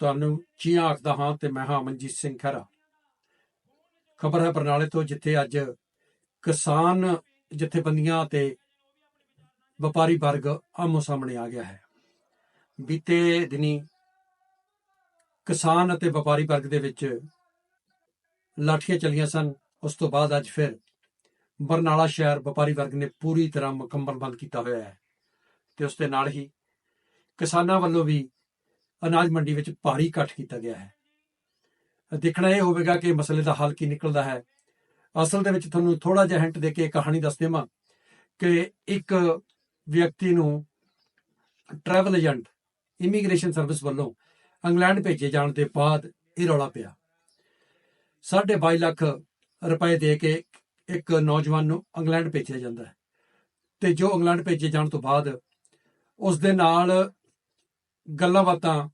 ਤੁਹਾਨੂੰ ਚੀਆਂ ਆਖਦਾ ਹਾਂ ਤੇ ਮੈਂ ਹਾਂ ਮਨਜੀਤ ਸਿੰਘ ਖਹਿਰਾ। ਖਬਰ ਹੈ ਬਰਨਾਲੇ ਤੋਂ, ਜਿੱਥੇ ਅੱਜ ਕਿਸਾਨ ਜਥੇਬੰਦੀਆਂ ਤੇ ਵਪਾਰੀ ਵਰਗ ਆਮੋ ਸਾਹਮਣੇ ਆ ਗਿਆ ਹੈ। ਬੀਤੇ ਦਿਨੀ ਕਿਸਾਨ ਅਤੇ ਵਪਾਰੀ ਵਰਗ ਦੇ ਵਿੱਚ ਲਾਠੀਆਂ ਚੱਲੀਆਂ ਸਨ। ਉਸ ਤੋਂ ਬਾਅਦ ਅੱਜ ਫਿਰ ਬਰਨਾਲਾ ਸ਼ਹਿਰ ਵਪਾਰੀ ਵਰਗ ਨੇ ਪੂਰੀ ਤਰ੍ਹਾਂ ਮੁਕੰਮਲ ਬੰਦ ਕੀਤਾ ਹੋਇਆ ਹੈ ਤੇ ਉਸ ਦੇ ਨਾਲ ਹੀ ਕਿਸਾਨਾਂ ਵੱਲੋਂ ਵੀ ਅਨਾਜ ਮੰਡੀ ਵਿੱਚ ਭਾਰੀ ਇਕੱਠ ਕੀਤਾ ਗਿਆ ਹੈ। ਦੇਖਣਾ ਇਹ ਹੋਵੇਗਾ ਕਿ ਮਸਲੇ ਦਾ ਹੱਲ ਕੀ ਨਿਕਲਦਾ ਹੈ। ਅਸਲ ਦੇ ਵਿੱਚ ਤੁਹਾਨੂੰ ਥੋੜਾ ਜਿਹਾ ਹਿੰਟ ਦੇ ਕੇ ਕਹਾਣੀ ਦੱਸ ਦੇਵਾਂ ਕਿ ਇੱਕ ਵਿਅਕਤੀ ਨੂੰ ਟਰੈਵਲ ਏਜੰਟ ਇਮੀਗ੍ਰੇਸ਼ਨ ਸਰਵਿਸ ਵੱਲੋਂ ਇੰਗਲੈਂਡ ਭੇਜੇ ਜਾਣ ਦੇ ਬਾਅਦ ਇਹ ਰੌਲਾ ਪਿਆ। 22 ਲੱਖ ਰੁਪਏ ਦੇ ਕੇ ਇੱਕ ਨੌਜਵਾਨ ਨੂੰ ਇੰਗਲੈਂਡ ਭੇਜਿਆ ਜਾਂਦਾ ਹੈ ਤੇ ਜੋ ਇੰਗਲੈਂਡ ਭੇਜੇ ਜਾਣ ਤੋਂ ਬਾਅਦ ਉਸ ਦੇ ਨਾਲ ਗੱਲਾਂ ਬਾਤਾਂ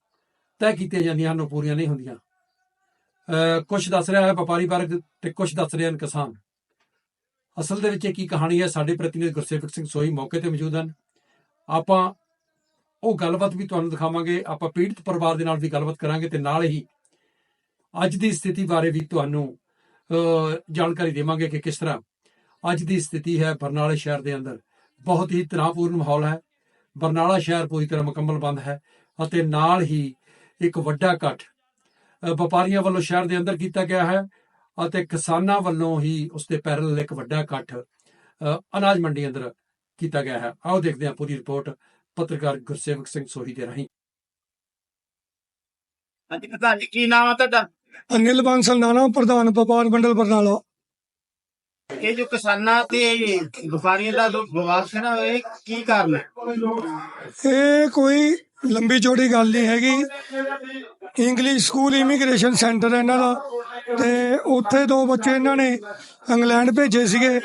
ਤੈਅ ਕੀਤੀਆਂ ਜਾਂਦੀਆਂ ਹਨ ਉਹ ਪੂਰੀਆਂ ਨਹੀਂ ਹੁੰਦੀਆਂ। ਕੁਝ ਦੱਸ ਰਿਹਾ ਹੈ ਵਪਾਰੀ ਵਰਗ ਤੇ ਕੁਝ ਦੱਸ ਰਹੇ ਹਨ ਕਿਸਾਨ। ਅਸਲ ਦੇ ਵਿੱਚ ਇਹ ਕੀ ਕਹਾਣੀ ਹੈ ਸਾਡੇ ਪ੍ਰਤੀਨਿਧ ਗੁਰਸੇਵਕ ਸਿੰਘ ਸੋਈ ਮੌਕੇ ਤੇ ਮੌਜੂਦ ਹਨ। ਆਪਾਂ ਉਹ ਗੱਲਬਾਤ ਵੀ ਤੁਹਾਨੂੰ ਦਿਖਾਵਾਂਗੇ ਆਪਾਂ ਪੀੜਤ ਪਰਿਵਾਰ ਦੇ ਨਾਲ ਵੀ ਗੱਲਬਾਤ ਕਰਾਂਗੇ ਤੇ ਨਾਲ ਹੀ ਅੱਜ ਦੀ ਸਥਿਤੀ ਬਾਰੇ ਵੀ ਤੁਹਾਨੂੰ ਅਹ, ਜਾਣਕਾਰੀ ਦੇਵਾਂਗੇ ਕਿ ਕਿਸ ਤਰ੍ਹਾਂ ਅੱਜ ਦੀ ਸਥਿਤੀ ਹੈ ਬਰਨਾਲੇ ਸ਼ਹਿਰ ਦੇ ਅੰਦਰ। ਬਹੁਤ ਹੀ ਤਣਾਅਪੂਰਨ ਮਾਹੌਲ ਹੈ। ਬਰਨਾਲਾ ਸ਼ਹਿਰ ਪੂਰੀ ਤਰ੍ਹਾਂ ਮੁਕੰਮਲ ਬੰਦ ਹੈ। ਅਤੇ ਨਾਲ ਹੀ ਇੱਕ ਵੱਡਾ ਇਕੱਠ ਵਪਾਰੀਆਂ ਵੱਲੋਂ ਸ਼ਹਿਰ ਦੇ ਅੰਦਰ ਕੀਤਾ ਗਿਆ ਹੈ ਅਤੇ ਕਿਸਾਨਾਂ ਵੱਲੋਂ ਹੀ ਉਸ ਦੇ ਪੈਰਲ ਇੱਕ ਵੱਡਾ ਇਕੱਠ ਅਨਾਜ ਮੰਡੀ ਅੰਦਰ ਕੀਤਾ ਗਿਆ ਹੈ। ਆਓ ਦੇਖਦੇ ਹਾਂ ਪੂਰੀ ਰਿਪੋਰਟ ਪੱਤਰਕਾਰ ਗੁਰਸੇਵਕ ਸਿੰਘ ਸੋਹੀ ਦੇ ਰਾਹੀਂ। ਹਾਂਜੀ ਪ੍ਰਧਾਨ ਜੀ ਕੀ ਨਾਮ ਆ ਤੁਹਾਡਾ? ਅਨਿਲ ਬਾਂਸਲ ਨਾਨਾ ਪ੍ਰਧਾਨ ਵਪਾਰ ਮੰਡਲ ਬਰਨਾਲਾ। ਇਹ ਜੋ ਕਿਸਾਨਾਂ ਤੇ ਵਪਾਰੀਆਂ ਦਾ ਜੋ ਵਿਵਾਦ ਸੀ ਨਾ ਇਹ ਕੀ ਕਾਰਨ ਹੈ? ਇਹ ਕੋਈ ਲੰਬੀ ਚੌੜੀ ਗੱਲ ਨਹੀਂ ਹੈਗੀ। ਇੰਗਲਿਸ਼ ਸਕੂਲ ਇਮੀਗ੍ਰੇਸ਼ਨ ਸੈਂਟਰ ਇਹਨਾਂ ਦਾ। ਤੇ ਉੱਥੇ ਦੋ ਬੱਚੇ ਇਹਨਾਂ ਨੇ ਇੰਗਲੈਂਡ ਭੇਜੇ ਸੀਗੇ।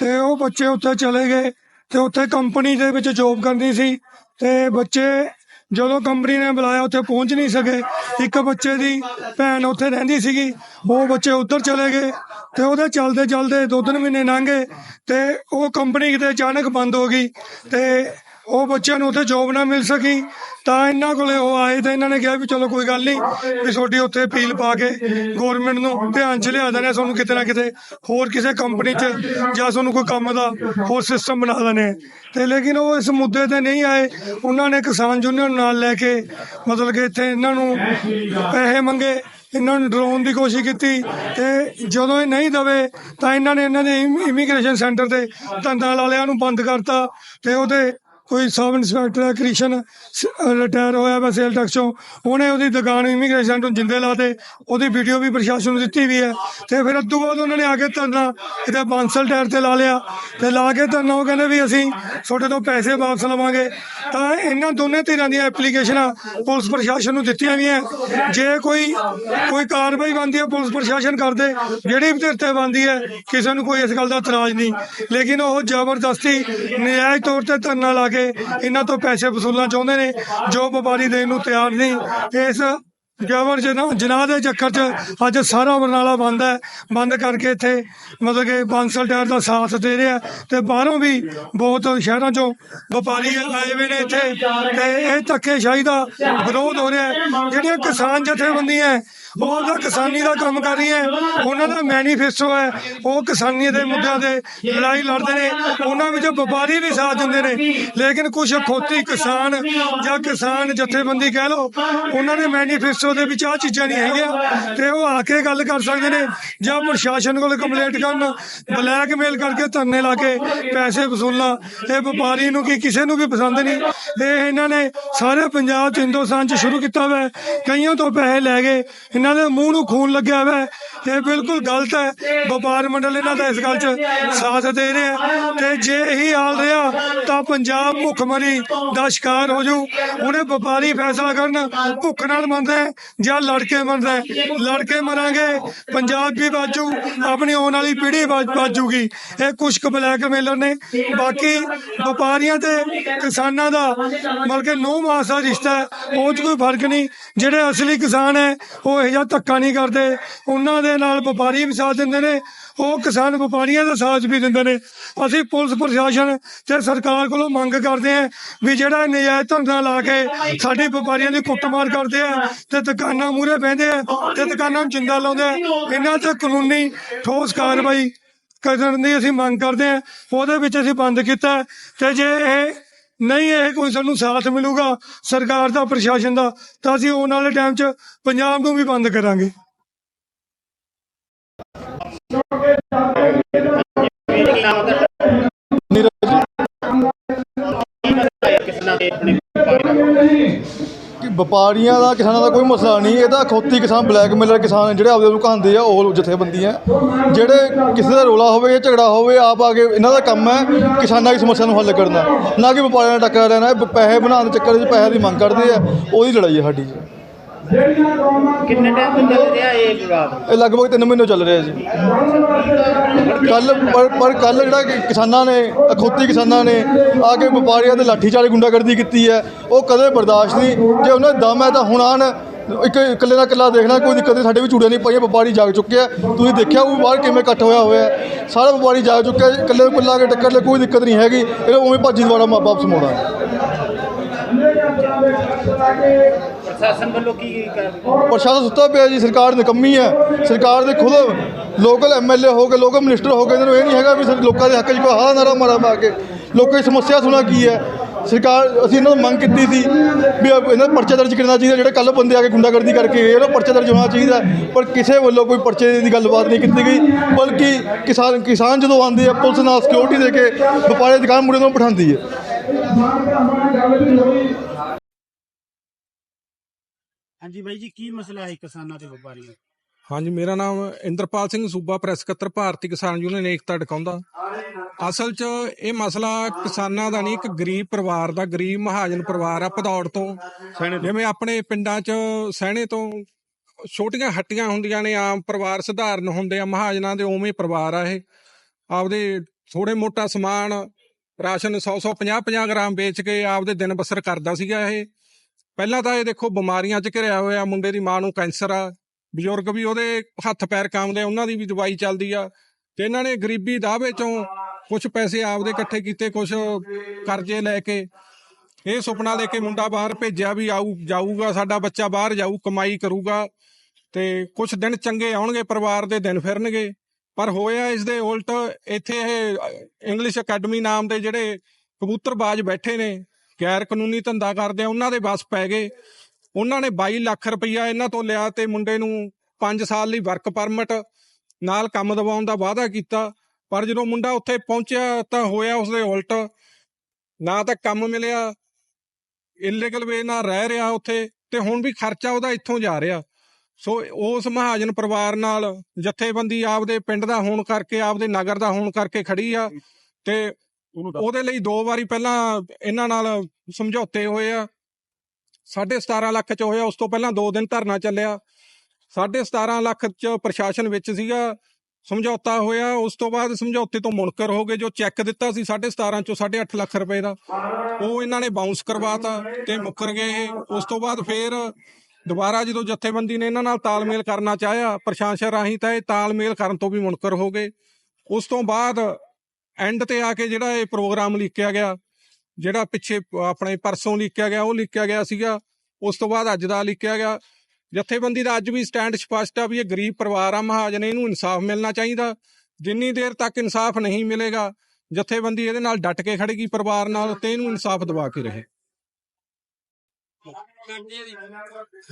ਤੇ ਉਹ ਬੱਚੇ ਉੱਥੇ ਚਲੇ ਗਏ ਤੇ ਉੱਥੇ ਕੰਪਨੀ ਦੇ ਵਿੱਚ ਜੌਬ ਕਰਨੀ ਸੀ। ਤੇ ਬੱਚੇ ਜਦੋਂ ਕੰਪਨੀ ਨੇ ਬੁਲਾਇਆ, ਉੱਥੇ ਪਹੁੰਚ ਨਹੀਂ ਸਕੇ। ਇੱਕ ਬੱਚੇ ਦੀ ਭੈਣ ਉੱਥੇ ਰਹਿੰਦੀ ਸੀਗੀ। ਉਹ ਬੱਚੇ ਉੱਧਰ ਚਲੇ ਗਏ ਤੇ ਉਹਦੇ ਚਲਦੇ ਚਲਦੇ ਦੋ ਤਿੰਨ ਮਹੀਨੇ ਲੰਘ ਗਏ ਤੇ ਉਹ ਕੰਪਨੀ ਕਿਤੇ ਅਚਾਨਕ ਬੰਦ ਹੋ ਗਈ। ਤੇ ਉਹ ਬੱਚਿਆਂ ਨੂੰ ਉੱਥੇ ਜੋਬ ਨਾ ਮਿਲ ਸਕੀ, ਤਾਂ ਇਹਨਾਂ ਕੋਲੇ ਉਹ ਆਏ ਤਾਂ ਇਹਨਾਂ ਨੇ ਕਿਹਾ ਵੀ ਚਲੋ ਕੋਈ ਗੱਲ ਨਹੀਂ, ਵੀ ਤੁਹਾਡੀ ਉੱਥੇ ਅਪੀਲ ਪਾ ਕੇ ਗਵਰਨਮੈਂਟ ਨੂੰ ਧਿਆਨ ਚ ਲਿਆ ਦੇਣਾ, ਤੁਹਾਨੂੰ ਕਿਤੇ ਨਾ ਕਿਤੇ ਹੋਰ ਕਿਸੇ ਕੰਪਨੀ 'ਚ ਜਾਂ ਤੁਹਾਨੂੰ ਕੋਈ ਕੰਮ ਦਾ ਹੋਰ ਸਿਸਟਮ ਬਣਾ ਦੇਣੇ। ਤੇ ਲੇਕਿਨ ਉਹ ਇਸ ਮੁੱਦੇ ਤੇ ਨਹੀਂ ਆਏ, ਉਹਨਾਂ ਨੇ ਕਿਸਾਨ ਯੂਨੀਅਨ ਨਾਲ ਲੈ ਕੇ, ਮਤਲਬ ਕਿ ਇੱਥੇ ਇਹਨਾਂ ਨੂੰ ਪੈਸੇ ਮੰਗੇ, ਇਹਨਾਂ ਨੂੰ ਡਰਾਉਣ ਦੀ ਕੋਸ਼ਿਸ਼ ਕੀਤੀ, ਤੇ ਜਦੋਂ ਇਹ ਨਹੀਂ ਦਵੇ, ਤਾਂ ਇਹਨਾਂ ਨੇ ਇਹਨਾਂ ਦੇ ਇਮੀਗ੍ਰੇਸ਼ਨ ਸੈਂਟਰ ਤੇ ਧੰਦਾ ਵਾਲਿਆਂ ਨੂੰ ਬੰਦ ਕਰਤਾ, ਤੇ ਉਹਦੇ ਕੋਈ ਸਬ ਇੰਸਪੈਕਟਰ ਹੈ, ਕ੍ਰਿਸ਼ਨ ਰਿਟਾਇਰ ਹੋਇਆ ਵਾ ਸੇਲ ਟੈਕਸ ਚੋਂ। ਉਹਨੇ ਉਹਦੀ ਦੁਕਾਨ ਇਮੀਗ੍ਰੇਸ਼ਨ ਤੋਂ ਜਿੰਦੇ ਲਾਤੇ। ਉਹਦੀ ਵੀਡੀਓ ਵੀ ਪ੍ਰਸ਼ਾਸਨ ਨੂੰ ਦਿੱਤੀ ਵੀ ਹੈ। ਤੇ ਫਿਰ ਉਦੋਂ ਬਾਅਦ ਉਹਨਾਂ ਨੇ ਆ ਕੇ ਧਰਨਾ, ਇਹਦੇ ਬਾਂਸਲ ਟਾਇਰ ਤੇ ਲਾ ਲਿਆ। ਤੇ ਲਾ ਕੇ ਧਰਨਾ, ਉਹ ਕਹਿੰਦੇ ਵੀ ਅਸੀਂ ਤੁਹਾਡੇ ਤੋਂ ਪੈਸੇ ਵਾਪਸ ਲਵਾਂਗੇ। ਤਾਂ ਇਹਨਾਂ ਦੋਨੇ ਧਿਰਾਂ ਦੀਆਂ ਐਪਲੀਕੇਸ਼ਨਾਂ ਪੁਲਿਸ ਪ੍ਰਸ਼ਾਸਨ ਨੂੰ ਦਿੱਤੀਆਂ ਵੀ ਹੈ। ਜੇ ਕੋਈ ਕੋਈ ਕਾਰਵਾਈ ਬਣਦੀ ਹੈ, ਪੁਲਿਸ ਪ੍ਰਸ਼ਾਸਨ ਕਰਦੇ। ਜਿਹੜੀ ਵੀ ਧਿਰ ਤੇ ਬਣਦੀ ਹੈ, ਕਿਸੇ ਨੂੰ ਕੋਈ ਇਸ ਗੱਲ ਦਾ ਇਤਰਾਜ਼ ਨਹੀਂ। ਲੇਕਿਨ ਉਹ ਜ਼ਬਰਦਸਤੀ, ਨਜਾਇਜ਼ ਤੌਰ ਤੇ ਧਰਨਾ ਲਾ ਕੇ ਇਹਨਾਂ ਤੋਂ ਪੈਸੇ ਵਸੂਲਣਾ ਚਾਹੁੰਦੇ ਨੇ, ਜੋ ਵਪਾਰੀ ਦੇਣ ਨੂੰ ਤਿਆਰ ਨਹੀਂ। ਇਸ ਜਬਰ ਜਨਾਹ ਦੇ ਚੱਕਰ 'ਚ ਅੱਜ ਸਾਰਾ ਬਰਨਾਲਾ ਬੰਦ ਹੈ। ਬੰਦ ਕਰਕੇ ਇੱਥੇ ਮਤਲਬ ਕਿ ਬਾਂਸਲ ਟਾਇਰ ਦਾ ਸਾਥ ਦੇ ਰਿਹਾ ਤੇ ਬਾਹਰੋਂ ਵੀ ਬਹੁਤ ਸ਼ਹਿਰਾਂ 'ਚੋਂ ਵਪਾਰੀ ਆਏ ਹੋਏ ਨੇ ਇੱਥੇ ਤੇ ਇਹ ਧੱਕੇਸ਼ਾਹੀ ਦਾ ਵਿਰੋਧ ਹੋ ਰਿਹਾ ਜਿਹੜੀਆਂ ਕਿਸਾਨ ਜਥੇਬੰਦੀਆਂ ਉਹ ਤਾਂ ਕਿਸਾਨੀ ਦਾ ਕੰਮ ਕਰ ਰਹੀਆਂ ਹੈ। ਉਹਨਾਂ ਦਾ ਮੈਨੀਫੈਸਟੋ ਹੈ, ਉਹ ਕਿਸਾਨੀ ਦੇ ਮੁੱਦਿਆਂ ਤੇ ਲੜਾਈ ਲੜਦੇ ਨੇ, ਉਹਨਾਂ ਵਿੱਚ ਵਪਾਰੀ ਵੀ ਸਾਥ ਦਿੰਦੇ ਨੇ ਲੇਕਿਨ ਕੁਝ ਖੋਤੀ ਕਿਸਾਨ ਜਾਂ ਕਿਸਾਨ ਜਥੇਬੰਦੀ ਕਹਿ ਲਓ, ਉਹਨਾਂ ਦੇ ਮੈਨੀਫੈਸਟੋ ਦੇ ਵਿੱਚ ਆ ਚੀਜ਼ਾਂ ਨਹੀਂ ਹੈਗੀਆਂ ਤੇ ਉਹ ਆ ਕੇ ਗੱਲ ਕਰ ਸਕਦੇ ਨੇ ਜਾਂ ਪ੍ਰਸ਼ਾਸਨ ਕੋਲ ਕੰਪਲੇਂਟ ਕਰਨ ਬਲੈਕਮੇਲ ਕਰਕੇ ਧਰਨੇ ਲਾ ਕੇ ਪੈਸੇ ਵਸੂਲਣਾ ਇਹ ਵਪਾਰੀ ਨੂੰ ਕੀ ਕਿਸੇ ਨੂੰ ਵੀ ਪਸੰਦ ਨਹੀਂ ਇਹ ਇਹਨਾਂ ਨੇ ਸਾਰੇ ਪੰਜਾਬ ਚ ਹਿੰਦੁਸਤਾਨ ਚ ਸ਼ੁਰੂ ਕੀਤਾ ਹੋਇਆ ਕਈਆਂ ਤੋਂ ਪੈਸੇ ਲੈ ਗਏ ਇਹਨਾਂ ਦੇ ਮੂੰਹ ਨੂੰ ਖੂਨ ਲੱਗਿਆ ਹੋਇਆ ਹੈ। ਇਹ ਬਿਲਕੁਲ ਗਲਤ ਹੈ। ਵਪਾਰ ਮੰਡਲ ਇਹਨਾਂ ਦਾ ਇਸ ਗੱਲ 'ਚ ਸਾਥ ਦੇ ਰਿਹਾ ਹੈ ਤੇ ਜੇ ਇਹੀ ਹਾਲ ਰਿਹਾ ਤਾਂ ਪੰਜਾਬ ਭੁੱਖਮਰੀ ਦਾ ਸ਼ਿਕਾਰ ਹੋ ਜਾਊ। ਉਹਨੇ ਵਪਾਰੀ ਫੈਸਲਾ ਕਰਨ ਭੁੱਖ ਨਾਲ ਮਰਦਾ ਜਾਂ ਲੜ ਕੇ ਮਰਦਾ ਹੈ। ਲੜ ਕੇ ਮਰਾਂਗੇ, ਪੰਜਾਬ ਵੀ ਬਾਜੂ ਆਪਣੀ ਆਉਣ ਵਾਲੀ ਪੀੜ੍ਹੀ ਬਾਜੂਗੀ ਇਹ ਕੁਛ ਕੁ ਬਲੈਕਮੇਲਰ ਨੇ। ਬਾਕੀ ਵਪਾਰੀਆਂ ਤੇ ਕਿਸਾਨਾਂ ਦਾ ਮਤਲਬ ਕਿ ਨੋ ਮਾਸ ਦਾ ਰਿਸ਼ਤਾ ਹੈ। ਉਹ 'ਚ ਕੋਈ ਫ਼ਰਕ ਨਹੀਂ। ਜਿਹੜੇ ਅਸਲੀ ਕਿਸਾਨ ਹੈ, ਉਹ ਇਹ ਜਿਹਾ ਧੱਕਾ ਨਹੀਂ ਕਰਦੇ। ਉਹਨਾਂ ਦੇ ਨਾਲ ਵਪਾਰੀ ਵੀ ਸਾਥ ਦਿੰਦੇ ਨੇ, ਉਹ ਕਿਸਾਨ ਵਪਾਰੀਆਂ ਦਾ ਸਾਥ ਵੀ ਦਿੰਦੇ ਨੇ। ਅਸੀਂ ਪੁਲਿਸ ਪ੍ਰਸ਼ਾਸਨ ਤੇ ਸਰਕਾਰ ਕੋਲੋਂ ਮੰਗ ਕਰਦੇ ਹਾਂ ਵੀ ਜਿਹੜਾ ਨਜਾਇਜ਼ ਧੰਦਾ ਲਾ ਕੇ ਸਾਡੇ ਵਪਾਰੀਆਂ ਦੀ ਕੁੱਟਮਾਰ ਕਰਦੇ ਆ ਤੇ ਦੁਕਾਨਾਂ ਮੂਹਰੇ ਬਹਿੰਦੇ ਆ ਤੇ ਦੁਕਾਨਾਂ ਨੂੰ ਜਿੰਦਾ ਲਾਉਂਦੇ ਆ। ਇਹਨਾਂ ਤੇ ਕਾਨੂੰਨੀ ਠੋਸ ਕਾਰਵਾਈ ਕਰਨ ਦੀ ਅਸੀਂ ਮੰਗ ਕਰਦੇ ਹਾਂ। ਉਹਦੇ ਵਿੱਚ ਅਸੀਂ ਬੰਦ ਕੀਤਾ ਹੈ ਤੇ ਜੇ ਇਹ ਨਹੀਂ, ਇਹ ਕੋਈ ਸਾਨੂੰ ਸਾਥ ਮਿਲੂਗਾ ਸਰਕਾਰ ਦਾ, ਪ੍ਰਸ਼ਾਸਨ ਦਾ, ਤਾਂ ਅਸੀਂ ਆਉਣ ਵਾਲੇ ਟਾਈਮ 'ਚ ਪੰਜਾਬ ਨੂੰ ਵੀ ਬੰਦ ਕਰਾਂਗੇ। ਕੀ ਨਾਮ ਦੇ ਆਪਣੇ ਵਪਾਰੀਆਂ ਦਾ, ਕਿਸਾਨਾਂ ਦਾ ਕੋਈ ਮਸਲਾ ਨਹੀਂ। ਇਹ ਤਾਂ ਖੋਤੀ ਕਿਸਾਨ ਬਲੈਕਮੇਲਰ ਕਿਸਾਨ ਜਿਹੜੇ ਆਪਦੇ ਨੂੰ ਕਹਾਉਂਦੇ ਆ, ਉਹ ਜਥੇਬੰਦੀਆਂ ਜਿਹੜੇ ਕਿਸੇ ਦਾ ਰੋਲਾ ਹੋਵੇ ਜਾਂ ਝਗੜਾ ਹੋਵੇ, ਆਪ ਆ ਕੇ ਇਹਨਾਂ ਦਾ ਕੰਮ ਹੈ ਕਿਸਾਨਾਂ ਦੀ ਸਮੱਸਿਆ ਨੂੰ ਹੱਲ ਕਰਨਾ। ਨਾ ਕਿ ਵਪਾਰੀਆਂ ਨਾਲ ਟੱਕਰ ਲੈਣਾ ਇਹ ਪੈਸੇ ਬਣਾਉਣ ਦੇ ਚੱਕਰ 'ਚ ਪੈਸੇ ਦੀ ਮੰਗ ਕਰਦੇ ਆ, ਉਹਦੀ ਲੜਾਈ ਹੈ ਸਾਡੀ ਜੀ। ਕਿੰਨੇ ਟਾਈਮ ਤੋਂ ਚੱਲ ਰਿਹਾ ਇਹ ਵਿਵਾਦ ਇਹ ਲਗਭਗ 3 ਮਹੀਨੇ ਚੱਲ ਰਿਹਾ ਜੀ। ਕੱਲ ਪਰ ਕੱਲ ਜਿਹੜਾ ਕਿ ਕਿਸਾਨਾਂ ਨੇ ਅਖੌਤੀ ਕਿਸਾਨਾਂ ਨੇ ਆ ਕੇ ਵਪਾਰੀਆਂ ਤੇ ਲਾਠੀਚਾਰਜ ਗੁੰਡਾਗਰਦੀ ਕੀਤੀ ਹੈ ਉਹ ਕਦੇ ਬਰਦਾਸ਼ਤ ਨਹੀਂ। ਜੇ ਉਹਨਾਂ ਦਾ ਦਮ ਹੈ ਤਾਂ ਹੁਣ ਆਣ ਇੱਕ ਇਕੱਲੇ ਦਾ ਇਕੱਲਾ ਦੇਖਣਾ ਕੋਈ ਦਿੱਕਤ ਨਹੀਂ ਸਾਡੇ ਵੀ ਚੂੜੀਆਂ ਨਹੀਂ ਪਾਈਆਂ ਵਪਾਰੀ ਜਾਗ ਚੁੱਕੇ ਆ। ਤੁਸੀਂ ਦੇਖਿਆ ਉਹ ਬਾਹਰ ਕਿਵੇਂ ਇਕੱਠ ਹੋਇਆ ਹੋਇਆ ਹੈ। ਸਾਰਾ ਵਪਾਰੀ ਜਾਗ ਚੁੱਕਿਆ ਜੀ, ਇਕੱਲੇ ਨੂੰ ਇਕੱਲਾ ਆ ਕੇ ਟੱਕਰ ਲੈ ਕੋਈ ਦਿੱਕਤ ਨਹੀਂ ਹੈਗੀ। ਇਹ ਉਵੇਂ ਭੱਜੀ ਦੁਆਰਾ ਵਾਪਸ ਮੋੜਾਂ ਪ੍ਰਸ਼ਾਸਨ ਵੱਲੋਂ ਕੀ ਕਰ ਪ੍ਰਸ਼ਾਸਨ ਸੁੱਤਾ ਪਿਆ ਜੀ, ਸਰਕਾਰ ਨਿਕੰਮੀ ਹੈ। ਸਰਕਾਰ ਦੇ ਖੁਦ ਲੋਕਲ ਐਮਐਲਏ ਹੋ ਗਏ ਲੋਕਲ ਮਿਨਿਸਟਰ ਹੋ ਗਏ ਇਹਨਾਂ ਨੂੰ ਇਹ ਨਹੀਂ ਹੈਗਾ ਵੀ ਲੋਕਾਂ ਦੇ ਹੱਕ 'ਚ ਕੋਈ ਹਾਲਾ ਨਾਰਾ ਮਾਰਾ ਪਾ ਕੇ ਲੋਕਾਂ ਦੀ ਸਮੱਸਿਆ ਸੁਣਾ ਕੀ ਹੈ। ਸਰਕਾਰ, ਅਸੀਂ ਇਹਨਾਂ ਨੂੰ ਮੰਗ ਕੀਤੀ ਸੀ ਵੀ ਇਹਨਾਂ ਦਾ ਪਰਚਾ ਦਰਜ ਕਰਨਾ ਚਾਹੀਦਾ, ਜਿਹੜੇ ਕੱਲ ਬੰਦੇ ਆ ਕੇ ਗੁੰਡਾਗਰਦੀ ਕਰਕੇ ਗਏ ਉਹਨਾਂ ਪਰਚਾ ਦਰਜ ਹੋਣਾ ਚਾਹੀਦਾ ਪਰ ਕਿਸੇ ਵੱਲੋਂ ਕੋਈ ਪਰਚੇ ਦੀ ਗੱਲਬਾਤ ਨਹੀਂ ਕੀਤੀ ਗਈ, ਬਲਕਿ ਕਿਸਾਨ ਕਿਸਾਨ ਜਦੋਂ ਆਉਂਦੇ ਆ, ਪੁਲਿਸ ਨਾਲ ਸਿਕਿਉਰਿਟੀ ਦੇ ਕੇ ਵਪਾਰੀ ਦੁਕਾਨ ਮੁੜੇ ਨੂੰ ਬਿਠਾਉਂਦੀ ਹੈ। ਹਾਂਜੀ ਬਾਈ ਜੀ ਕੀ ਮਸਲਾ ਹੈ ਕਿਸਾਨਾਂ ਤੇ ਵਪਾਰੀਆਂ ਦਾ? ਹਾਂਜੀ ਮੇਰਾ ਨਾਮ ਇੰਦਰਪਾਲ ਸਿੰਘ ਸੂਬਾ ਪ੍ਰੈਸ ਸਕੱਤਰ ਭਾਰਤੀ ਕਿਸਾਨ ਯੂਨੀਅਨ ਏਕਤਾ ਟਿਕਾਉਂਦਾ ਅਸਲ 'ਚ ਇਹ ਮਸਲਾ ਕਿਸਾਨਾਂ ਦਾ ਨਹੀਂ ਇੱਕ ਗਰੀਬ ਪਰਿਵਾਰ ਦਾ ਗਰੀਬ ਮਹਾਜਨ ਪਰਿਵਾਰ ਆ ਭਦੌੜ ਤੋਂ। ਜਿਵੇਂ ਆਪਣੇ ਪਿੰਡਾਂ 'ਚ ਸਹਿਣੇ ਤੋਂ ਛੋਟੀਆਂ ਹੱਟੀਆਂ ਹੁੰਦੀਆਂ ਨੇ ਆਮ ਪਰਿਵਾਰ ਸਧਾਰਨ ਹੁੰਦੇ ਆ ਮਹਾਜਨਾਂ ਦੇ ਉਵੇਂ ਪਰਿਵਾਰ ਆ ਇਹ। ਆਪਦੇ ਥੋੜੇ ਮੋਟਾ ਸਮਾਨ ਰਾਸ਼ਨ 100 100 50 50 ਗ੍ਰਾਮ ਵੇਚ ਕੇ ਆਪਦੇ ਦਿਨ ਬਸਰ ਕਰਦਾ ਸੀਗਾ ਇਹ। ਪਹਿਲਾਂ ਤਾਂ ਇਹ ਦੇਖੋ ਬਿਮਾਰੀਆਂ 'ਚ ਘਿਰਿਆ ਹੋਇਆ ਮੁੰਡੇ ਦੀ ਮਾਂ ਨੂੰ ਕੈਂਸਰ ਆ ਬਜ਼ੁਰਗ ਵੀ ਉਹਦੇ ਹੱਥ ਪੈਰ ਕਾਮਦੇ ਆ, ਉਹਨਾਂ ਦੀ ਵੀ ਦਵਾਈ ਚੱਲਦੀ ਆ ਤੇ ਇਹਨਾਂ ਨੇ ਗਰੀਬੀ ਦਾਅਵੇ ਚੋਂ ਕੁਝ ਪੈਸੇ ਆਪਦੇ ਇਕੱਠੇ ਕੀਤੇ ਕੁਝ ਕਰਜ਼ੇ ਲੈ ਕੇ ਇਹ ਸੁਪਨਾ ਲੈ ਕੇ ਮੁੰਡਾ ਬਾਹਰ ਭੇਜਿਆ ਵੀ ਆਊ ਜਾਊਗਾ ਸਾਡਾ ਬੱਚਾ ਬਾਹਰ ਜਾਊ ਕਮਾਈ ਕਰੂਗਾ ਤੇ ਕੁਝ ਦਿਨ ਚੰਗੇ ਆਉਣਗੇ ਪਰਿਵਾਰ ਦੇ ਦਿਨ ਫਿਰਨਗੇ। ਪਰ ਹੋਇਆ ਇਸ ਦੇ ਉਲਟ ਇੱਥੇ ਇਹ ਇੰਗਲਿਸ਼ ਅਕੈਡਮੀ ਨਾਮ ਦੇ ਜਿਹੜੇ ਕਬੂਤਰਬਾਜ਼ ਬੈਠੇ ਨੇ ਗੈਰ ਕਾਨੂੰਨੀ ਧੰਦਾ ਕਰਦੇ ਆ, ਉਹਨਾਂ ਦੇ ਬਸ ਪੈ ਗਏ। ਉਹਨਾਂ ਨੇ 22 ਲੱਖ ਰੁਪਈਆ ਇਹਨਾਂ ਤੋਂ ਲਿਆ ਤੇ ਮੁੰਡੇ ਨੂੰ 5 ਸਾਲ ਲਈ ਵਰਕ ਪਰਮਿਟ ਨਾਲ ਕੰਮ ਦਿਵਾਉਣ ਦਾ ਵਾਅਦਾ ਕੀਤਾ। ਪਰ ਜਦੋਂ ਮੁੰਡਾ ਉੱਥੇ ਪਹੁੰਚਿਆ ਤਾਂ ਹੋਇਆ ਉਸਦੇ ਉਲਟ। ਨਾ ਤਾਂ ਕੰਮ ਮਿਲਿਆ ਇਲੀਗਲ ਵੇ ਨਾਲ ਰਹਿ ਰਿਹਾ ਉੱਥੇ ਤੇ ਹੁਣ ਵੀ ਖਰਚਾ ਉਹਦਾ ਇੱਥੋਂ ਜਾ ਰਿਹਾ। ਸੋ ਉਸ ਮਹਾਜਨ ਪਰਿਵਾਰ ਨਾਲ ਜਥੇਬੰਦੀ ਆਪਦੇ ਪਿੰਡ ਦਾ ਹੋਣ ਕਰਕੇ, ਆਪਦੇ ਨਗਰ ਦਾ ਹੋਣ ਕਰਕੇ ਖੜੀ ਆ ਤੇ ਉਹਦੇ ਲਈ ਦੋ ਵਾਰੀ ਪਹਿਲਾਂ ਇਹਨਾਂ ਨਾਲ ਸਮਝੌਤੇ ਹੋਏ ਆ। ਸਾਢੇ 17 ਲੱਖ ਚ ਹੋਇਆ, ਉਸ ਤੋਂ ਪਹਿਲਾਂ 2 ਦਿਨ ਧਰਨਾ ਚੱਲਿਆ। ਸਾਢੇ 17 ਲੱਖ ਚ ਪ੍ਰਸ਼ਾਸਨ ਵਿੱਚ ਸੀਗਾ, ਸਮਝੌਤਾ ਹੋਇਆ, ਉਸ ਤੋਂ ਬਾਅਦ ਸਮਝੌਤੇ ਤੋਂ ਮੁਨਕਰ ਹੋ ਗਏ, ਜੋ ਚੈੱਕ ਦਿੱਤਾ ਸੀ 17.5 ਚੋਂ 8.5 ਲੱਖ ਰੁਪਏ ਦਾ। ਉਹ ਇਹਨਾਂ ਨੇ ਬਾਉਂਸ ਕਰਵਾਤਾ ਤੇ ਮੁੱਕਰ ਗਏ ਉਸ ਤੋਂ ਬਾਅਦ ਫੇਰ ਦੁਬਾਰਾ ਜਦੋਂ ਜਥੇਬੰਦੀ ਨੇ ਇਹਨਾਂ ਨਾਲ ਤਾਲਮੇਲ ਕਰਨਾ ਚਾਹਿਆ, ਪ੍ਰਸ਼ਾਸਨ ਰਾਹੀਂ ਤਾਂ ਇਹ ਤਾਲਮੇਲ ਕਰਨ ਤੋਂ ਵੀ ਮੁਨਕਰ ਹੋ ਗਏ। ਉਸ ਤੋਂ ਬਾਅਦ ਐਂਡ ਤੇ ਆ ਕੇ ਜਿਹੜਾ ਇਹ ਪ੍ਰੋਗਰਾਮ ਲਿਖਿਆ ਗਿਆ, ਜਿਹੜਾ ਪਿੱਛੇ ਆਪਣੇ ਪਰਸੋਂ ਲਿਖਿਆ ਗਿਆ, ਉਹ ਲਿਖਿਆ ਗਿਆ ਸੀਗਾ। ਉਸ ਤੋਂ ਬਾਅਦ ਅੱਜ ਦਾ ਲਿਖਿਆ ਗਿਆ। ਜਥੇਬੰਦੀ ਦਾ ਅੱਜ ਵੀ ਸਟੈਂਡ ਸਪਸ਼ਟ ਆ ਵੀ ਇਹ ਗਰੀਬ ਪਰਿਵਾਰ ਆ ਮਹਾਜਨ ਇਹਨੂੰ ਇਨਸਾਫ ਮਿਲਣਾ ਚਾਹੀਦਾ। ਜਿੰਨੀ ਦੇਰ ਤੱਕ ਇਨਸਾਫ ਨਹੀਂ ਮਿਲੇਗਾ, ਜਥੇਬੰਦੀ ਇਹਦੇ ਨਾਲ ਡਟ ਕੇ ਖੜੇਗੀ ਪਰਿਵਾਰ ਨਾਲ ਤੇ ਇਹਨੂੰ ਇਨਸਾਫ ਦਿਵਾ ਕੇ ਰਹੇ।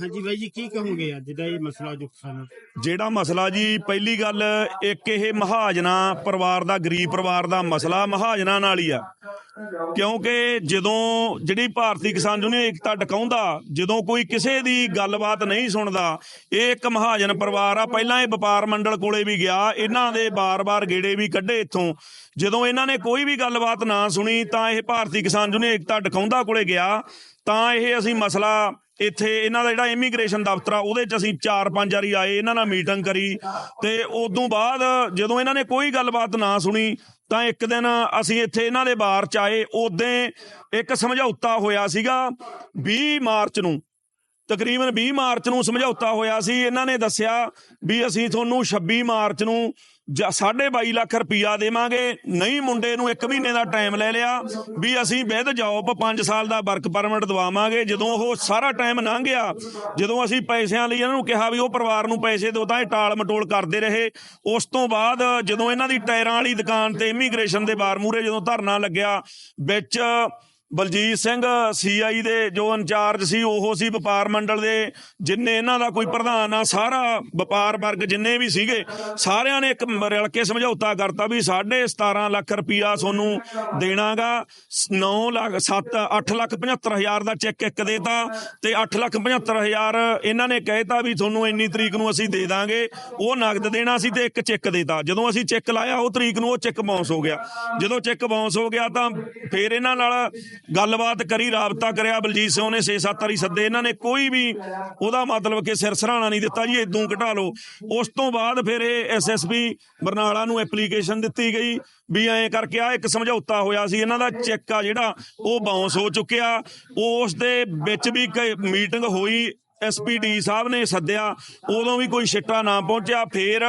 ਹਾਂਜੀ ਬਾਈ ਜੀ ਕੀ ਕਹੋਗੇ ਅੱਜ ਦਾ ਇਹ ਮਸਲਾ ਜੋ ਕਿਸਾਨਾਂ ਦਾ? ਜਿਹੜਾ ਮਸਲਾ ਜੀ ਪਹਿਲੀ ਗੱਲ ਇੱਕ ਇਹ ਮਹਾਜਨਾ ਪਰਿਵਾਰ ਦਾ ਗਰੀਬ ਪਰਿਵਾਰ ਦਾ ਮਸਲਾ ਮਹਾਜਨਾ ਨਾਲ ਹੀ ਆ। ਕਿਉਂਕਿ ਜਦੋਂ ਜਿਹੜੀ ਭਾਰਤੀ ਕਿਸਾਨ ਯੂਨੀਅਨ ਏਕਤਾ ਟਿਕਾਉਂਦਾ ਜਦੋਂ ਕੋਈ ਕਿਸੇ ਦੀ ਗੱਲਬਾਤ ਨਹੀਂ ਸੁਣਦਾ ਇਹ ਇੱਕ ਮਹਾਜਨ ਪਰਿਵਾਰ ਆ। ਪਹਿਲਾਂ ਇਹ ਵਪਾਰ ਮੰਡਲ ਕੋਲੇ ਵੀ ਗਿਆ ਇਹਨਾਂ ਦੇ ਬਾਰ-ਬਾਰ ਗੇੜੇ ਵੀ ਕੱਢੇ ਇੱਥੋਂ। ਜਦੋਂ ਇਹਨਾਂ ਨੇ ਕੋਈ ਵੀ ਗੱਲਬਾਤ ਨਾ ਸੁਣੀ ਤਾਂ ਇਹ ਭਾਰਤੀ ਕਿਸਾਨ ਯੂਨੀਅਨ ਏਕਤਾ ਟਿਕਾਉਂਦਾ ਕੋਲੇ ਗਿਆ। ਤਾਂ ਇਹ ਅਸੀਂ ਮਸਲਾ ਇੱਥੇ ਇਹਨਾਂ ਦਾ ਜਿਹੜਾ ਇਮੀਗ੍ਰੇਸ਼ਨ ਦਫ਼ਤਰ ਆ, ਉਹਦੇ ਚ ਅਸੀਂ 4-5 ਵਾਰੀ ਆਏ, ਇਹਨਾਂ ਨਾਲ ਮੀਟਿੰਗ ਕਰੀ ਤੇ ਉਦੋਂ ਬਾਅਦ ਜਦੋਂ ਇਹਨਾਂ ਨੇ ਕੋਈ ਗੱਲਬਾਤ ਨਾ ਸੁਣੀ ਤਾਂ ਇੱਕ ਦਿਨ ਅਸੀਂ ਇੱਥੇ ਇਹਨਾਂ ਦੇ ਬਾਰ ਚ ਆਏ, ਉਦੋਂ ਇੱਕ ਸਮਝੌਤਾ ਹੋਇਆ ਸੀਗਾ 20 ਮਾਰਚ ਨੂੰ, ਤਕਰੀਬਨ 20 ਮਾਰਚ ਨੂੰ ਸਮਝੌਤਾ ਹੋਇਆ ਸੀ, ਇਹਨਾਂ ਨੇ ਦੱਸਿਆ ਵੀ ਅਸੀਂ ਤੁਹਾਨੂੰ 26 ਮਾਰਚ ਨੂੰ ਜਾਂ 22.5 ਲੱਖ ਰੁਪਇਆ ਦੇਵਾਂਗੇ। ਨਹੀਂ, ਮੁੰਡੇ ਨੂੰ 1 ਮਹੀਨੇ ਦਾ ਟਾਈਮ ਲੈ ਲਿਆ ਵੀ ਅਸੀਂ ਵਿਦ ਜੌਬ 5 ਸਾਲ ਦਾ ਵਰਕ ਪਰਮਿਟ ਦਵਾਵਾਂਗੇ। ਜਦੋਂ ਉਹ ਸਾਰਾ ਟਾਈਮ ਲੰਘ ਗਿਆ, ਜਦੋਂ ਅਸੀਂ ਪੈਸਿਆਂ ਲਈ ਇਹਨਾਂ ਨੂੰ ਕਿਹਾ ਵੀ ਉਹ ਪਰਿਵਾਰ ਨੂੰ ਪੈਸੇ ਦਿਓ ਤਾਂ ਇਹ ਟਾਲ ਮਟੋਲ ਕਰਦੇ ਰਹੇ। ਉਸ ਤੋਂ ਬਾਅਦ ਜਦੋਂ ਇਹਨਾਂ ਦੀ ਟਾਇਰਾਂ ਵਾਲੀ ਦੁਕਾਨ ਤੇ ਇਮੀਗ੍ਰੇਸ਼ਨ ਦੇ ਬਾਰ ਮੂਰੇ ਜਦੋਂ ਧਰਨਾ ਲੱਗਿਆ, ਵਿੱਚ ਬਲਜੀਤ ਸਿੰਘ ਸੀਆਈ ਦੇ ਜੋ ਇੰਚਾਰਜ ਸੀ, ਉਹ ਸੀ ਵਪਾਰ ਮੰਡਲ ਦੇ, ਜਿੰਨੇ ਇਹਨਾਂ ਦਾ ਕੋਈ ਪ੍ਰਧਾਨ ਆ, ਸਾਰਾ ਵਪਾਰ ਵਰਗ ਜਿੰਨੇ ਵੀ ਸੀਗੇ, ਸਾਰਿਆਂ ਨੇ ਇੱਕ ਰਲ ਕੇ ਸਮਝੌਤਾ ਕਰਤਾ ਵੀ 17.5 ਲੱਖ ਰੁਪਇਆ ਤੁਹਾਨੂੰ ਦੇਣਾਗਾ। 9 ਲੱਖ 7 8 ਲੱਖ 75 ਹਜ਼ਾਰ ਦਾ ਚੈੱਕ ਇੱਕ ਦੇਤਾ ਤੇ 8 ਲੱਖ 75 ਹਜ਼ਾਰ ਇਹਨਾਂ ਨੇ ਕਹਿਤਾ ਵੀ ਤੁਹਾਨੂੰ ਇੰਨੀ ਤਰੀਕ ਨੂੰ ਅਸੀਂ ਦੇ ਦਾਂਗੇ, ਉਹ ਨਗਦ ਦੇਣਾ ਸੀ ਤੇ ਇੱਕ ਚੈੱਕ ਦੇਤਾ ਜਦੋਂ ਅਸੀਂ ਚੈੱਕ ਲਾਇਆ, ਉਹ ਤਰੀਕ ਨੂੰ ਉਹ ਚੈੱਕ ਬਾਉਂਸ ਹੋ ਗਿਆ। ਜਦੋਂ ਚੈੱਕ ਬਾਉਂਸ ਹੋ ਗਿਆ ਤਾਂ ਫੇਰ ਇਹਨਾਂ ਨਾਲ ਗੱਲਬਾਤ ਕਰੀ, ਰਾਬਤਾ ਕਰਿਆ, ਬਲਜੀਤ ਸਿੰਘ ਨੇ 6-7 ਵਾਰੀ ਸੱਦੇ। ਇਹਨਾਂ ਨੇ ਕੋਈ ਵੀ ਉਹਦਾ ਮਤਲਬ ਕਿ ਸਿਰ ਸਰਾਣਾ ਨਹੀਂ ਦਿੱਤਾ ਜੀ ਇਦੋਂ ਘਟਾ ਲਓ। ਉਸ ਤੋਂ ਬਾਅਦ ਫਿਰ ਇਹ ਐਸਐਸਪੀ ਬਰਨਾਲਾ ਨੂੰ ਐਪਲੀਕੇਸ਼ਨ ਦਿੱਤੀ ਗਈ ਵੀ ਐਂ ਕਰਕੇ ਆ ਇੱਕ ਸਮਝੌਤਾ ਹੋਇਆ ਸੀ। ਇਹਨਾਂ ਦਾ ਚੈੱਕ ਆ ਜਿਹੜਾ, ਉਹ ਬਾਉਂਸ ਹੋ ਚੁੱਕਿਆ। ਉਸ ਦੇ ਵਿੱਚ ਵੀ ਮੀਟਿੰਗ ਹੋਈ ਐਸਪੀਡੀ ਸਾਹਿਬ ਨੇ ਸੱਦਿਆ। ਉਦੋਂ ਵੀ ਕੋਈ ਛਿੱਟਾ ਨਾ ਪਹੁੰਚਿਆ। ਫੇਰ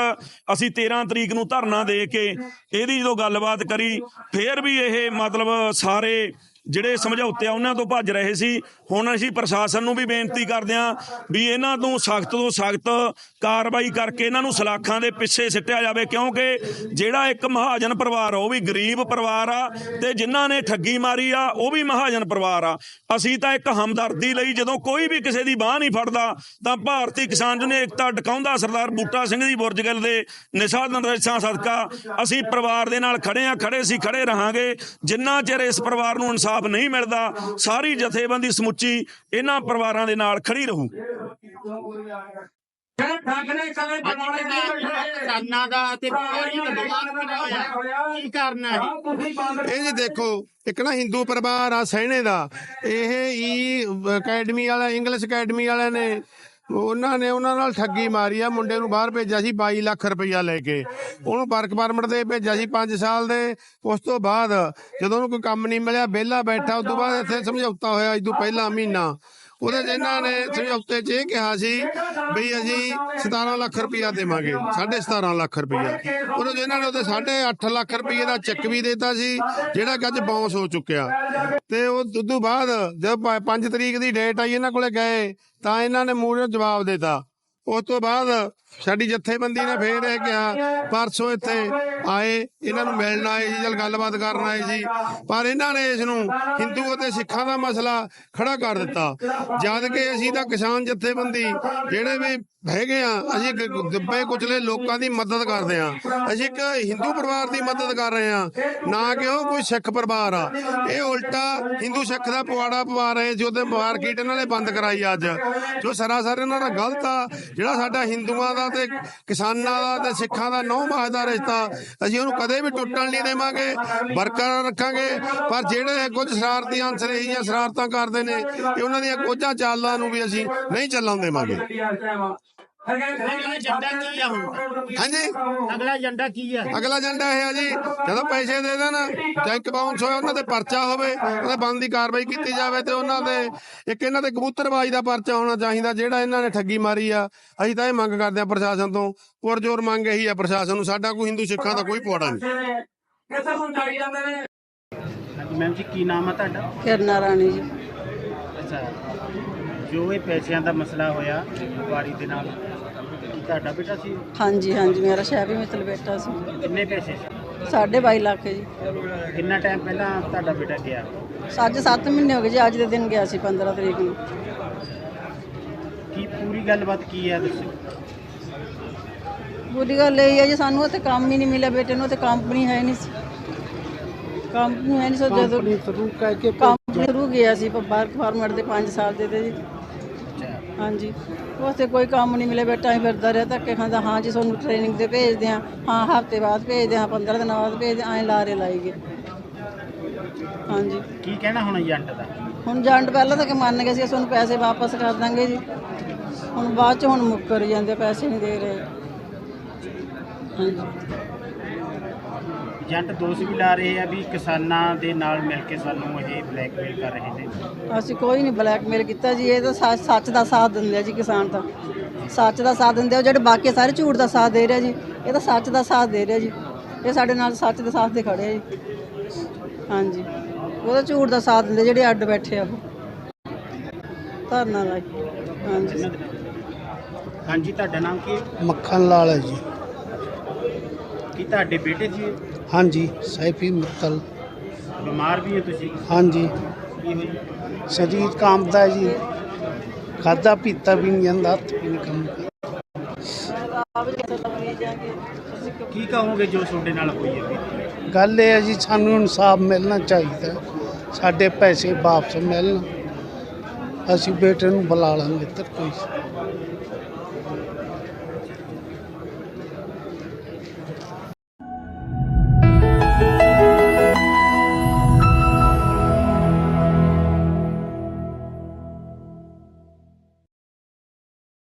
ਅਸੀਂ 13 ਤਰੀਕ ਨੂੰ ਧਰਨਾ ਦੇ ਕੇ ਇਹਦੀ ਜਦੋਂ ਗੱਲਬਾਤ ਕਰੀ, ਫੇਰ ਵੀ ਇਹ ਮਤਲਬ ਸਾਰੇ ਜਿਹੜੇ ਸਮਝੌਤੇ ਆ, ਉਹਨਾਂ ਤੋਂ ਭੱਜ ਰਹੇ ਸੀ। ਹੁਣ ਅਸੀਂ ਪ੍ਰਸ਼ਾਸਨ ਨੂੰ ਵੀ ਬੇਨਤੀ ਕਰਦੇ ਹਾਂ ਵੀ ਇਹਨਾਂ ਤੋਂ ਸਖਤ ਤੋਂ ਸਖਤ ਕਾਰਵਾਈ ਕਰਕੇ ਇਹਨਾਂ ਨੂੰ ਸਲਾਖਾਂ ਦੇ ਪਿੱਛੇ ਸਿੱਟਿਆ ਜਾਵੇ, ਕਿਉਂਕਿ ਜਿਹੜਾ ਇੱਕ ਮਹਾਜਨ ਪਰਿਵਾਰ ਆ, ਉਹ ਵੀ ਗਰੀਬ ਪਰਿਵਾਰ ਆ ਤੇ ਜਿਨ੍ਹਾਂ ਨੇ ਠੱਗੀ ਮਾਰੀ ਆ, ਉਹ ਵੀ ਮਹਾਜਨ ਪਰਿਵਾਰ ਆ। ਅਸੀਂ ਤਾਂ ਇੱਕ ਹਮਦਰਦੀ ਲਈ ਜਦੋਂ ਕੋਈ ਵੀ ਕਿਸੇ ਦੀ ਬਾਹ ਨਹੀਂ ਫੜਦਾ, ਤਾਂ ਭਾਰਤੀ ਕਿਸਾਨ ਯੂਨੀਅਨ ਏਕਤਾ ਟਿਕਾਉਂਦਾ ਸਰਦਾਰ ਬੂਟਾ ਸਿੰਘ ਦੀ ਬੁਰਜਗਲ ਦੇ ਨਿਸ਼ਾਨ ਨਿਰਦੇਸ਼ਾਂ ਸਦਕਾ ਅਸੀਂ ਪਰਿਵਾਰ ਦੇ ਨਾਲ ਖੜੇ ਆ, ਖੜੇ ਸੀ, ਖੜੇ ਰਹਾਂਗੇ। ਜਿੰਨਾ ਚਿਰ ਇਸ ਪਰਿਵਾਰ ਨੂੰ ਇਨਸਾਫ ਨਹੀਂ ਮਿਲਦਾ। ਸਾਰੀ ਜਥੇਬੰਦੀ ਸਮੁੱਚੀ ਇਹਨਾਂ ਪਰਿਵਾਰਾਂ ਦੇ ਨਾਲ ਖੜੀ ਰਹੂ। ਇਹ ਜੀ ਦੇਖੋ ਇੱਕ ਨਾ ਹਿੰਦੂ ਪਰਿਵਾਰ ਆ ਸਹਿਣੇ ਦਾ। ਇਹ ਈ ਅਕੈਡਮੀ ਵਾਲਾ ਇੰਗਲਿਸ਼ ਅਕੈਡਮੀ ਵਾਲਿਆਂ ਨੇ ਉਹਨਾਂ ਨੇ ਉਹਨਾਂ ਨਾਲ ਠੱਗੀ ਮਾਰੀ ਆ, ਮੁੰਡੇ ਨੂੰ ਬਾਹਰ ਭੇਜਿਆ ਸੀ 22 ਲੱਖ ਰੁਪਈਆ ਲੈ ਕੇ। ਉਹਨੂੰ ਵਰਕ ਪਰਮਿਟ ਦੇ ਭੇਜਿਆ ਸੀ 5 ਸਾਲ ਦੇ। ਉਸ ਤੋਂ ਬਾਅਦ ਜਦੋਂ ਉਹਨੂੰ ਕੋਈ ਕੰਮ ਨਹੀਂ ਮਿਲਿਆ, ਵਿਹਲਾ ਬੈਠਾ, ਉਸ ਤੋਂ ਬਾਅਦ ਇੱਥੇ ਸਮਝੌਤਾ ਹੋਇਆ ਇਸ ਤੋਂ ਪਹਿਲਾਂ ਮਹੀਨਾ। ਉਹਦੇ 'ਚ ਇਹਨਾਂ ਨੇ ਸਮਝੌਤੇ 'ਚ ਇਹ ਕਿਹਾ ਸੀ ਵੀ ਅਸੀਂ 17 ਲੱਖ ਰੁਪਈਆ ਦੇਵਾਂਗੇ 17.5 ਲੱਖ ਰੁਪਈਆ। ਉਹਦੇ 'ਚ ਇਹਨਾਂ ਨੇ ਉਹਦੇ 8.5 ਲੱਖ ਰੁਪਈਏ ਦਾ ਚੈੱਕ ਵੀ ਦਿੱਤਾ ਸੀ ਜਿਹੜਾ ਕਿ ਅੱਜ ਬਾਉਂਸ ਹੋ ਚੁੱਕਿਆ। ਤੇ ਉਹ ਉਦੋਂ ਬਾਅਦ ਜਦ 5 ਤਰੀਕ ਦੀ ਡੇਟ ਆਈ ਇਹਨਾਂ ਕੋਲੇ ਗਏ ਤਾਂ ਇਹਨਾਂ ਨੇ ਮੂਹਰੇ ਜਵਾਬ ਦਿੱਤਾ। ਉਸ ਤੋਂ ਬਾਅਦ ਸਾਡੀ ਜਥੇਬੰਦੀ ਨੇ ਫੇਰ ਇਹ ਕਿਹਾ, ਪਰਸੋਂ ਇੱਥੇ ਆਏ, ਇਹਨਾਂ ਨੂੰ ਮਿਲਣ ਆਏ ਸੀ ਚਲ ਗੱਲਬਾਤ ਕਰਨ ਆਏ ਸੀ ਪਰ ਇਹਨਾਂ ਨੇ ਇਸ ਨੂੰ ਹਿੰਦੂ ਅਤੇ ਸਿੱਖਾਂ ਦਾ ਮਸਲਾ ਖੜਾ ਕਰ ਦਿੱਤਾ। ਜਦ ਕਿ ਅਸੀਂ ਤਾਂ ਕਿਸਾਨ ਜਥੇਬੰਦੀ ਜਿਹੜੇ ਵੀ ਹੈਗੇ ਆ, ਅਸੀਂ ਗ- ਦੱਬੇ ਕੁਚਲੇ ਲੋਕਾਂ ਦੀ ਮਦਦ ਕਰਦੇ ਆ। ਅਸੀਂ ਇੱਕ ਹਿੰਦੂ ਪਰਿਵਾਰ ਦੀ ਮਦਦ ਕਰ ਰਹੇ ਆ, ਨਾ ਕਿ ਉਹ ਕੋਈ ਸਿੱਖ ਪਰਿਵਾਰ ਆ। ਇਹ ਉਲਟਾ ਹਿੰਦੂ ਸਿੱਖ ਦਾ ਪਵਾੜਾ ਪਵਾ ਰਹੇ ਸੀ, ਉਹਦੇ ਮਾਰਕੀਟ ਇਹਨਾਂ ਨੇ ਬੰਦ ਕਰਾਈ ਅੱਜ। ਜੋ ਸਰਾਸਰ ਇਹਨਾਂ ਦਾ ਗਲਤ ਆ ਜਿਹੜਾ ਸਾਡਾ ਹਿੰਦੂਆਂ ਦਾ ਤੇ ਕਿਸਾਨਾਂ ਦਾ ਤੇ ਸਿੱਖਾਂ ਦਾ ਨੌ ਮਾਹ ਦਾ ਰਿਸ਼ਤਾ, ਅਸੀਂ ਉਹਨੂੰ ਕਦੇ ਵੀ ਟੁੱਟਣ ਨਹੀਂ ਦੇਵਾਂਗੇ, ਬਰਕਰਾਰ ਰੱਖਾਂਗੇ। ਪਰ ਜਿਹੜੇ ਕੁਝ ਸ਼ਰਾਰਤੀ ਅੰਸਰ ਇਹ ਜਿਹੀਆਂ ਸ਼ਰਾਰਤਾਂ ਕਰਦੇ ਨੇ ਇਹ ਉਹਨਾਂ ਦੀਆਂ ਕੋਝਾਂ ਚਾਲਾਂ ਨੂੰ ਵੀ ਅਸੀਂ ਨਹੀਂ ਚੱਲਣ ਦੇਵਾਂਗੇ। ਅਗਲਾ ਏਜੰਡਾ ਕੀ ਆ ਹੁਣ? ਹਾਂਜੀ। ਅਗਲਾ ਏਜੰਡਾ ਕੀ ਆ? ਅਗਲਾ ਏਜੰਡਾ ਇਹ ਆ ਜੀ ਜਦੋਂ ਪੈਸੇ ਦੇ ਦੇਣ ਚੈੱਕ ਬਾਉਂਸ ਹੋਇਆ ਉਹਨਾਂ ਤੇ ਪਰਚਾ ਹੋਵੇ ਉਹਦੇ ਬੰਦ ਦੀ ਕਾਰਵਾਈ ਕੀਤੀ ਜਾਵੇ ਤੇ ਉਹਨਾਂ ਦੇ ਇੱਕ ਇਹਨਾਂ ਤੇ ਕਬੂਤਰਬਾਜ਼ ਦਾ ਪਰਚਾ ਹੋਣਾ ਚਾਹੀਦਾ ਜਿਹੜਾ ਇਹਨਾਂ ਨੇ ਠੱਗੀ ਮਾਰੀ ਆ। ਅਸੀਂ ਤਾਂ ਇਹ ਮੰਗ ਕਰਦੇ ਆ ਪ੍ਰਸ਼ਾਸਨ ਤੋਂ ਪੁਰਜੋਰ ਮੰਗ ਇਹੀ ਆ ਪ੍ਰਸ਼ਾਸਨ ਨੂੰ ਸਾਡਾ ਕੋਈ ਹਿੰਦੂ ਸਿੱਖਾਂ ਦਾ ਕੋਈ ਪਵਾੜਾ ਨਹੀਂ। ਮੈਮ ਜੀ ਕੀ ਨਾਮ ਆ ਤੁਹਾਡਾ? ਕਿਰਨਾ ਰਾਣੀ ਜੀ। ਅੱਛਾ। ਜੋ ਇਹ ਪੈਸਿਆਂ ਦਾ ਮਸਲਾ ਹੋਇਆ ਵਪਾਰੀ ਦੇ ਨਾਲ ਤੁਹਾਡਾ ਬੇਟਾ ਸੀ? ਹਾਂਜੀ ਹਾਂਜੀ ਮੇਰਾ ਸ਼ਹਿਰ ਵੀ ਮਿੱਤਲ ਬੇਟਾ ਸੀ। ਕਿੰਨੇ ਪੈਸੇ ਸੀ? ਸਾਢੇ ਬਾਈ ਲੱਖ ਜੀ। ਕਿੰਨਾ ਟਾਈਮ ਪਹਿਲਾਂ ਤੁਹਾਡਾ ਬੇਟਾ ਗਿਆ? ਅੱਜ 7 ਮਹੀਨੇ ਹੋ ਗਏ ਜੀ ਅੱਜ ਦੇ ਦਿਨ ਗਿਆ ਸੀ 15 ਤਰੀਕ ਨੂੰ। ਕੀ ਪੂਰੀ ਗੱਲਬਾਤ ਕੀ ਆ ਦੱਸੋ? ਬੁਰੀ ਗੱਲ ਇਹ ਹੈ ਜੀ ਸਾਨੂੰ ਉੱਥੇ ਕੰਮ ਹੀ ਨਹੀਂ ਮਿਲਿਆ ਬੇਟੇ ਨੂੰ ਉੱਥੇ ਕੰਪਨੀ ਹੈ ਨਹੀਂ ਸੀ। ਕੰਪਨੀ ਹੈ ਨਹੀਂ ਸੋ ਜਦੋਂ ਸ਼ੁਰੂ ਕਰਕੇ ਕੰਪਨੀ ਸ਼ੁਰੂ ਗਿਆ ਸੀ ਵਰਕ ਫਾਰਮੈਟ ਦੇ 5 ਸਾਲ ਦੇ ਤੇ ਜੀ। ਹਾਂਜੀ। ਉੱਥੇ ਕੋਈ ਕੰਮ ਨਹੀਂ ਮਿਲਿਆ ਬੇਟਾ ਹੀ ਫਿਰਦਾ ਰਿਹਾ ਧੱਕੇ ਖਾਂਦਾ ਹਾਂ ਜੀ ਤੁਹਾਨੂੰ ਟ੍ਰੇਨਿੰਗ ਤੇ ਭੇਜਦੇ ਹਾਂ ਹਾਂ ਹਫ਼ਤੇ ਬਾਅਦ ਭੇਜਦੇ ਹਾਂ 15 ਦਿਨਾਂ ਬਾਅਦ ਭੇਜਦੇ ਐਂ ਲਾਰੇ ਲਾਈ ਗਏ। ਹਾਂਜੀ। ਕੀ ਕਹਿਣਾ ਹੁਣ ਏਜੰਟ ਦਾ? ਹੁਣ ਜੰਡ ਪਹਿਲਾਂ ਤਾਂ ਕਿ ਮੰਨ ਗਏ ਸੀ ਅਸੀਂ ਤੁਹਾਨੂੰ ਪੈਸੇ ਵਾਪਸ ਕਰ ਦਾਂਗੇ ਜੀ। ਹੁਣ ਬਾਅਦ ਚ ਹੁਣ ਮੁੱਕਰ ਜਾਂਦੇ ਪੈਸੇ ਨਹੀਂ ਦੇ ਰਹੇ। ਹਾਂਜੀ। ਏਜੰਟ ਦੋਸ਼ ਵੀ ਲਾ ਰਹੇ ਆ ਵੀ ਕਿਸਾਨਾਂ ਦੇ ਨਾਲ ਮਿਲ ਕੇ ਸਾਨੂੰ ਇਹ ਬਲੈਕਮੇਲ ਕਰ ਰਹੇ ਨੇ। ਅਸੀਂ ਕੋਈ ਨਹੀਂ ਬਲੈਕਮੇਲ ਕੀਤਾ ਜੀ ਇਹ ਤਾਂ ਸੱਚ- ਸੱਚ ਦਾ ਸਾਥ ਦਿੰਦੇ ਆ ਜੀ ਕਿਸਾਨ ਤਾਂ। ਸੱਚ ਦਾ ਸਾਥ ਦਿੰਦੇ ਆ ਜਿਹੜੇ ਬਾਕੀ ਸਾਰੇ ਝੂਠ ਦਾ ਸਾਥ ਦੇ ਰਿਹਾ ਜੀ। ਇਹ ਤਾਂ ਸੱਚ ਦਾ ਸਾਥ ਦੇ ਰਿਹਾ ਜੀ। ਇਹ ਸਾਡੇ ਨਾਲ ਸੱਚ ਦੇ ਸਾਥ ਦੇ ਖੜੇ ਆ ਜੀ। ਹਾਂਜੀ। ਉਹ ਤਾਂ ਝੂਠ ਦਾ ਸਾਥ ਦਿੰਦੇ ਜਿਹੜੇ ਅੱਡ ਬੈਠੇ ਆ ਉਹ। ਧਰਨਾ ਲਾਈ। ਹਾਂਜੀ। ਹਾਂਜੀ ਤੁਹਾਡਾ ਨਾਮ ਕੀ ਹੈ? ਮੱਖਣ ਲਾਲ ਹੈ ਜੀ। ਕੀ ਤੁਹਾਡੇ ਬੇਟੇ ਜੀ ਹਾਂਜੀ ਸੈਫੀ ਮਿੱਤਲ। ਬਿਮਾਰ ਵੀ ਹੋ ਤੁਸੀਂ? ਹਾਂਜੀ। ਕੀ ਹੋਈ ਸਰੀਰ ਕਾਂਪਦਾ ਹੈ ਜੀ। ਖਾਦਾ ਪੀਤਾ ਵੀ ਨਹੀਂ ਜਾਂਦਾ ਹੱਥ ਵੀ ਨਹੀਂ ਕੀ ਕਹੋਗੇ ਜੋ ਤੁਹਾਡੇ ਨਾਲ ਹੋਈ ਹੈ? ਬੀਤੀ? ਗੱਲ ਇਹ ਹੈ ਜੀ ਸਾਨੂੰ ਇਨਸਾਫ ਮਿਲਣਾ ਚਾਹੀਦਾ। ਹੈ। ਸਾਡੇ ਪੈਸੇ ਵਾਪਸ ਮਿਲਣ। ਅਸੀਂ ਬੇਟੇ ਨੂੰ ਬੁਲਾ ਲਾਂਗੇ ਇੱਧਰ ਕੋਈ।